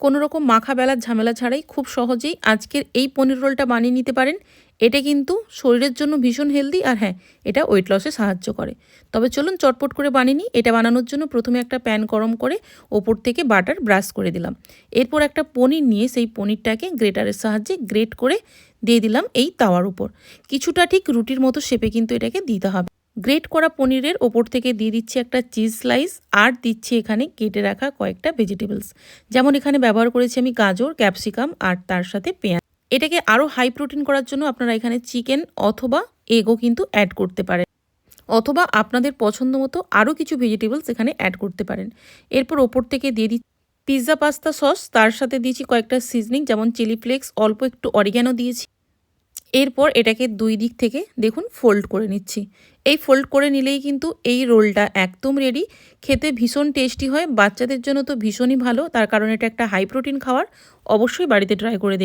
কোনো রকম মাখা বেলার ঝামেলা ছাড়াই খুব সহজেই আজকের এই পনির রোলটা বানিয়ে নিতে পারেন। এটা কিন্তু শরীরের জন্য ভীষণ হেলদি আর হ্যাঁ এটা ওয়েট লসে সাহায্য করে। তবে চলুন চটপট করে বানিয়ে নিই। এটা বানানোর জন্য প্রথমে একটা প্যান গরম করে ওপর থেকে বাটার ব্রাশ করে দিলাম। এরপর একটা পনির নিয়ে সেই পনিরটাকে গ্রেটারের সাহায্যে গ্রেট করে দিয়ে দিলাম এই তাওয়ার উপর। কিছুটা ঠিক রুটির মতো শেপে কিন্তু এটাকে দিতে হবে। গ্রেট করা পনিরের ওপর থেকে দিয়ে দিচ্ছি একটা চিজ স্লাইস আর দিচ্ছি এখানে কেটে রাখা কয়েকটা ভেজিটেবলস যেমন এখানে ব্যবহার করেছি আমি গাজর ক্যাপসিকাম আর তার সাথে পেঁয়াজ। এটাকে আরও হাই প্রোটিন করার জন্য আপনারা এখানে চিকেন অথবা এগও কিন্তু অ্যাড করতে পারেন। অথবা আপনাদের পছন্দ মতো আরও কিছু ভেজিটেবলস এখানে অ্যাড করতে পারেন। এরপর ওপর থেকে দিয়ে দিচ্ছি পিৎজা পাস্তা সস তার সাথে দিয়েছি কয়েকটা সিজনিং যেমন চিলি ফ্লেক্স অল্প একটু অরিগ্যানো দিয়েছি। এরপর এটাকে দুই দিক থেকে দেখুন ফোল্ড করে নিচ্ছি। এই ফোল্ড করে নিলেই কিন্তু এই রোলটা একদম রেডি খেতে ভীষণ টেস্টি হয়, বাচ্চাদের জন্য তো ভীষণই ভালো, তার কারণ এটা একটা হাই প্রোটিন খাওয়ার। অবশ্যই বাড়িতে ট্রাই করে